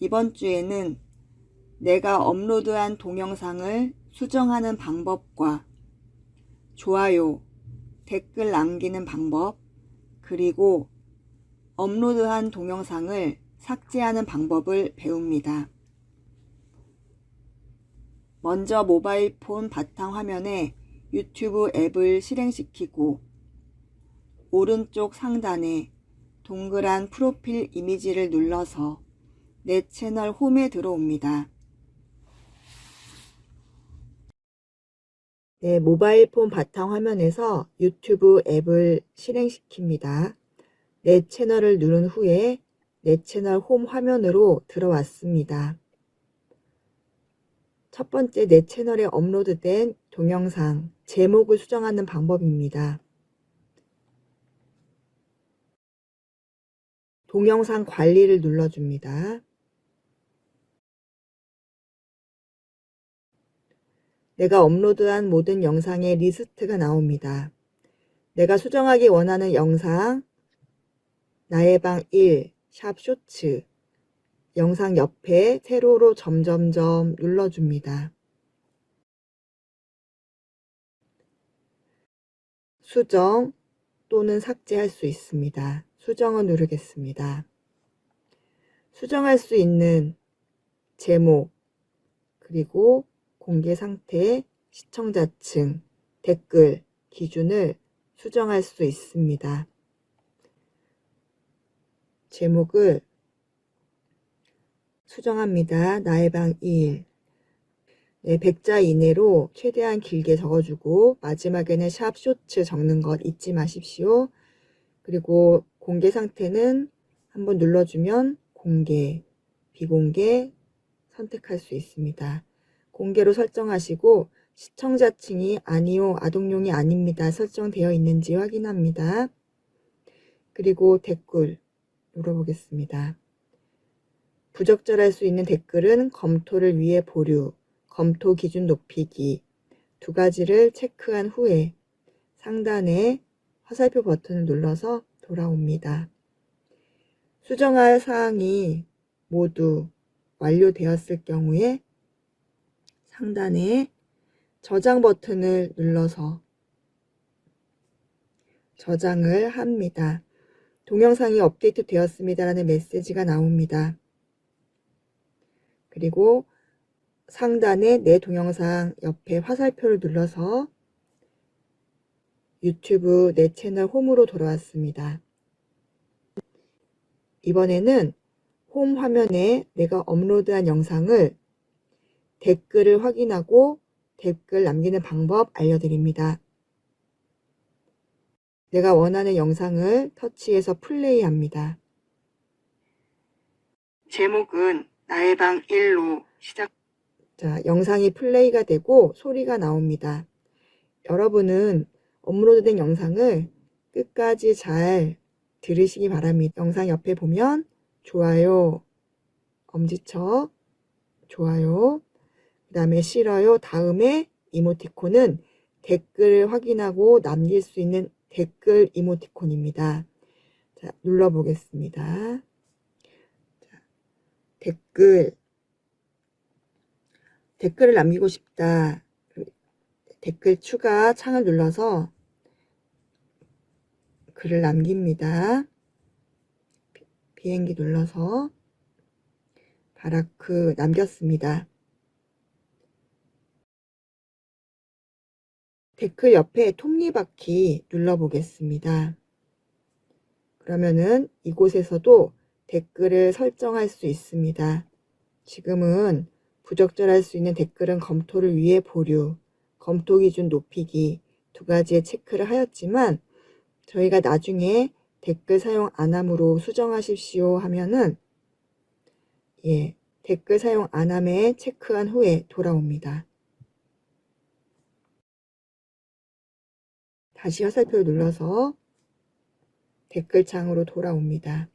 이번 주에는 내가 업로드한 동영상을 수정하는 방법과 좋아요, 댓글 남기는 방법, 그리고 업로드한 동영상을 삭제하는 방법을 배웁니다. 먼저 모바일 폰 바탕 화면에 유튜브 앱을 실행시키고 오른쪽 상단에 동그란 프로필 이미지를 눌러서 내 채널 홈에 들어옵니다. 네, 모바일 폰 바탕 화면에서 유튜브 앱을 실행시킵니다. 내 채널을 누른 후에 내 채널 홈 화면으로 들어왔습니다. 첫 번째 내 채널에 업로드된 동영상 제목을 수정하는 방법입니다. 동영상 관리를 눌러줍니다. 내가 업로드한 모든 영상의 리스트가 나옵니다. 내가 수정하기 원하는 영상, 나의 방 1, 샵 쇼츠, 영상 옆에 세로로 점점점 눌러줍니다. 수정 또는 삭제할 수 있습니다. 수정을 누르겠습니다. 수정할 수 있는 제목, 그리고 공개 상태, 시청자층, 댓글, 기준을 수정할 수 있습니다. 제목을 수정합니다. 나의 방 2일. 네, 100자 이내로 최대한 길게 적어주고 마지막에는 샵 쇼츠 적는 것 잊지 마십시오. 그리고 공개 상태는 한번 눌러주면 공개, 비공개 선택할 수 있습니다. 공개로 설정하시고 시청자층이 아니요, 아동용이 아닙니다. 설정되어 있는지 확인합니다. 그리고 댓글 눌러보겠습니다. 부적절할 수 있는 댓글은 검토를 위해 보류, 검토 기준 높이기 두 가지를 체크한 후에 상단에 화살표 버튼을 눌러서 돌아옵니다. 수정할 사항이 모두 완료되었을 경우에 상단에 저장 버튼을 눌러서 저장을 합니다. 동영상이 업데이트 되었습니다라는 메시지가 나옵니다. 그리고 상단에 내 동영상 옆에 화살표를 눌러서 유튜브 내 채널 홈으로 돌아왔습니다. 이번에는 홈 화면에 내가 업로드한 영상을 댓글을 확인하고 댓글 남기는 방법 알려드립니다. 내가 원하는 영상을 터치해서 플레이합니다. 제목은 나의 방 1로 시작. 자, 영상이 플레이가 되고 소리가 나옵니다. 여러분은 업로드된 영상을 끝까지 잘 들으시기 바랍니다. 영상 옆에 보면 좋아요, 엄지척, 좋아요, 그 다음에 싫어요, 다음에 이모티콘은 댓글을 확인하고 남길 수 있는 댓글 이모티콘입니다. 자, 눌러보겠습니다. 자, 댓글, 댓글을 남기고 싶다. 댓글 추가 창을 눌러서 글을 남깁니다. 비행기 눌러서 바라크 남겼습니다. 댓글 옆에 톱니바퀴 눌러보겠습니다. 그러면은 이곳에서도 댓글을 설정할 수 있습니다. 지금은 부적절할 수 있는 댓글은 검토를 위해 보류, 검토 기준 높이기 두 가지의 체크를 하였지만 저희가 나중에 댓글 사용 안 함으로 수정하십시오 하면은 예, 댓글 사용 안 함에 체크한 후에 돌아옵니다. 다시 화살표를 눌러서 댓글창으로 돌아옵니다.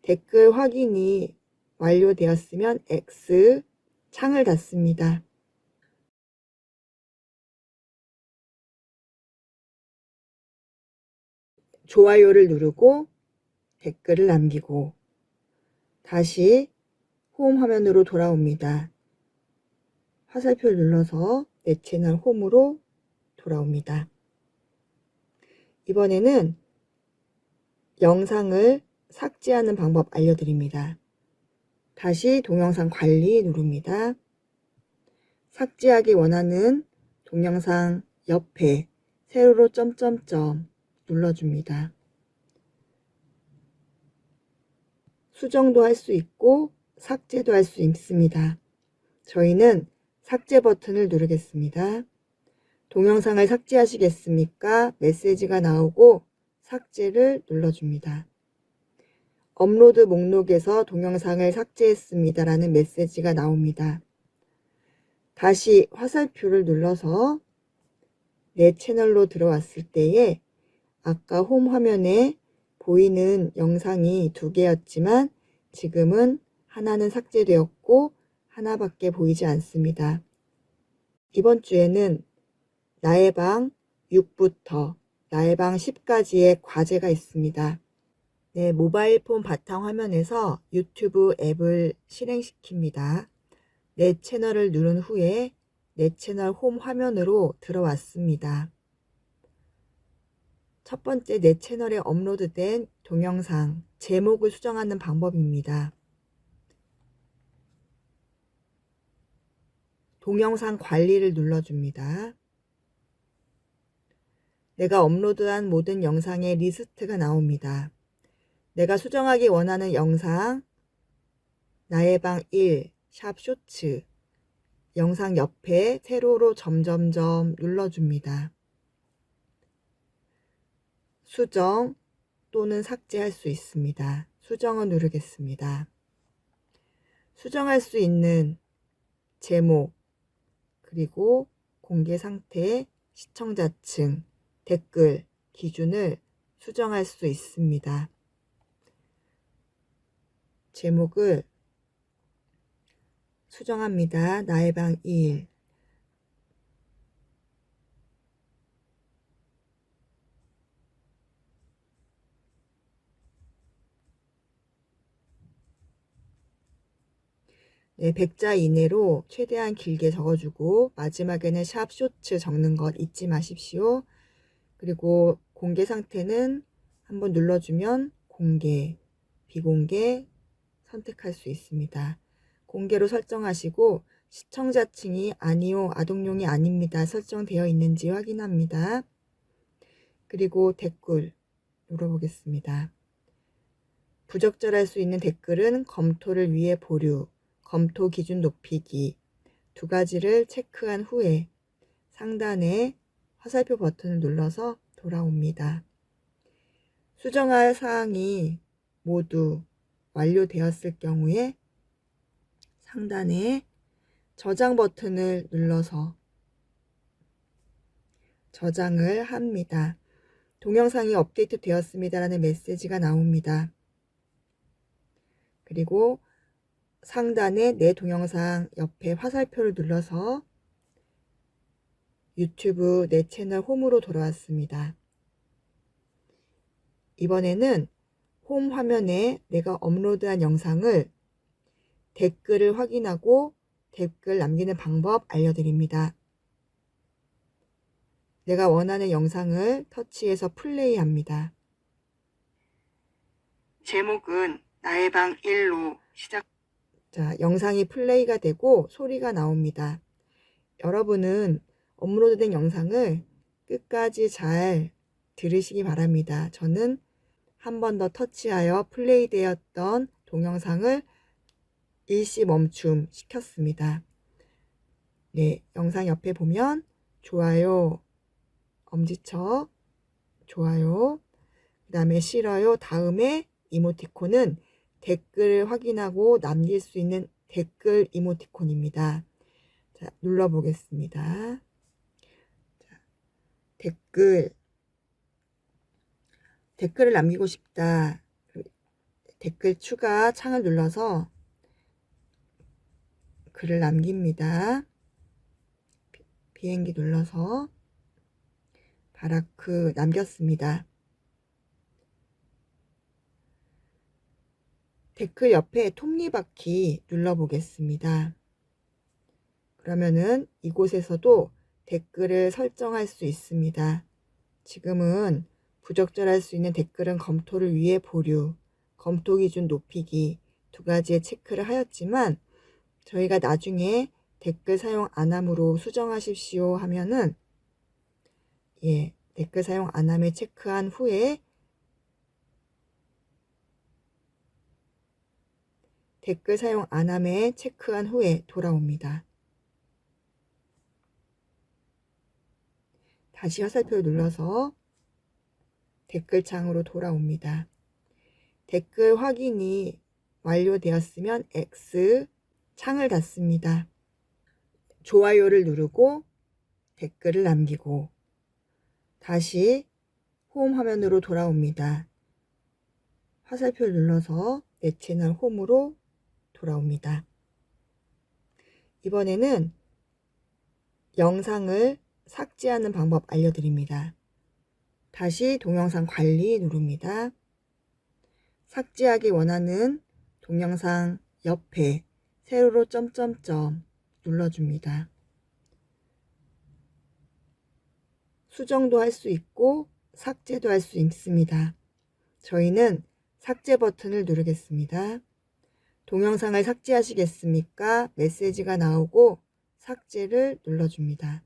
댓글 확인이 완료되었으면 X 창을 닫습니다. 좋아요를 누르고 댓글을 남기고 다시 홈 화면으로 돌아옵니다. 화살표를 눌러서 내 채널 홈으로 돌아옵니다. 이번에는 영상을 삭제하는 방법 알려드립니다. 다시 동영상 관리 누릅니다. 삭제하기 원하는 동영상 옆에 세로로 점점점 눌러줍니다. 수정도 할 수 있고 삭제도 할 수 있습니다. 저희는 삭제 버튼을 누르겠습니다. 동영상을 삭제하시겠습니까? 메시지가 나오고 삭제를 눌러줍니다. 업로드 목록에서 동영상을 삭제했습니다. 라는 메시지가 나옵니다. 다시 화살표를 눌러서 내 채널로 들어왔을 때에 아까 홈 화면에 보이는 영상이 두 개였지만 지금은 하나는 삭제되었고 하나밖에 보이지 않습니다. 이번 주에는 나의 방 6부터 나의 방 10까지의 과제가 있습니다. 네, 모바일 폰 바탕 화면에서 유튜브 앱을 실행시킵니다. 내 채널을 누른 후에 내 채널 홈 화면으로 들어왔습니다. 첫 번째 내 채널에 업로드된 동영상 제목을 수정하는 방법입니다. 동영상 관리를 눌러줍니다. 내가 업로드한 모든 영상의 리스트가 나옵니다. 내가 수정하기 원하는 영상, 나의 방 1, 샵 쇼츠, 영상 옆에 세로로 점점점 눌러줍니다. 수정 또는 삭제할 수 있습니다. 수정을 누르겠습니다. 수정할 수 있는 제목, 그리고 공개 상태, 시청자층, 댓글, 기준을 수정할 수 있습니다. 제목을 수정합니다. 나의 방 2일. 네, 100자 이내로 최대한 길게 적어주고 마지막에는 샵 쇼츠 적는 것 잊지 마십시오. 그리고 공개 상태는 한번 눌러주면 공개, 비공개 선택할 수 있습니다. 공개로 설정하시고 시청자층이 아니요, 아동용이 아닙니다. 설정되어 있는지 확인합니다. 그리고 댓글 눌러보겠습니다. 부적절할 수 있는 댓글은 검토를 위해 보류, 검토 기준 높이기 두 가지를 체크한 후에 상단에 화살표 버튼을 눌러서 돌아옵니다. 수정할 사항이 모두 완료되었을 경우에 상단에 저장 버튼을 눌러서 저장을 합니다. 동영상이 업데이트 되었습니다라는 메시지가 나옵니다. 그리고 상단에 내 동영상 옆에 화살표를 눌러서 유튜브 내 채널 홈으로 돌아왔습니다. 이번에는 홈 화면에 내가 업로드한 영상을 댓글을 확인하고 댓글 남기는 방법 알려드립니다. 내가 원하는 영상을 터치해서 플레이합니다. 제목은 나의 방 1로 시작. 자, 영상이 플레이가 되고 소리가 나옵니다. 여러분은 업로드 된 영상을 끝까지 잘 들으시기 바랍니다. 저는 한 번 더 터치하여 플레이되었던 동영상을 일시 멈춤 시켰습니다. 네, 영상 옆에 보면 좋아요, 엄지척, 좋아요, 그 다음에 싫어요, 다음에 이모티콘은 댓글을 확인하고 남길 수 있는 댓글 이모티콘입니다. 자, 눌러보겠습니다. 자, 댓글, 댓글을 남기고 싶다. 댓글 추가 창을 눌러서 글을 남깁니다. 비행기 눌러서 바라크 남겼습니다. 댓글 옆에 톱니바퀴 눌러보겠습니다. 그러면은 이곳에서도 댓글을 설정할 수 있습니다. 지금은 부적절할 수 있는 댓글은 검토를 위해 보류, 검토 기준 높이기 두 가지의 체크를 하였지만 저희가 나중에 댓글 사용 안 함으로 수정하십시오 하면은 예, 댓글 사용 안 함에 체크한 후에 댓글 사용 안 함에 체크한 후에 돌아옵니다. 다시 화살표를 눌러서 댓글창으로 돌아옵니다. 댓글 확인이 완료되었으면 X 창을 닫습니다. 좋아요를 누르고 댓글을 남기고 다시 홈 화면으로 돌아옵니다. 화살표를 눌러서 내 채널 홈으로 돌아옵니다. 이번에는 영상을 삭제하는 방법 알려드립니다. 다시 동영상 관리 누릅니다. 삭제하기 원하는 동영상 옆에 세로로 점점점 눌러줍니다. 수정도 할 수 있고 삭제도 할 수 있습니다. 저희는 삭제 버튼을 누르겠습니다. 동영상을 삭제하시겠습니까? 메시지가 나오고 삭제를 눌러줍니다.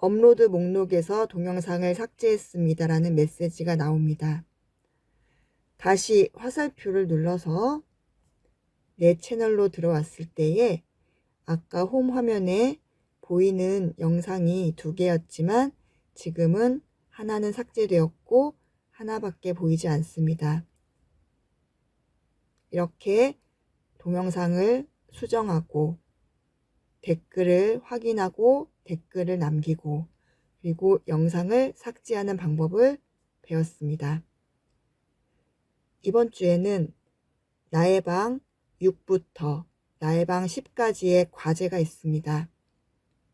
업로드 목록에서 동영상을 삭제했습니다. 라는 메시지가 나옵니다. 다시 화살표를 눌러서 내 채널로 들어왔을 때에 아까 홈 화면에 보이는 영상이 두 개였지만 지금은 하나는 삭제되었고 하나밖에 보이지 않습니다. 이렇게 동영상을 수정하고 댓글을 확인하고 댓글을 남기고 그리고 영상을 삭제하는 방법을 배웠습니다. 이번 주에는 나의 방 6부터 나의 방 10까지의 과제가 있습니다.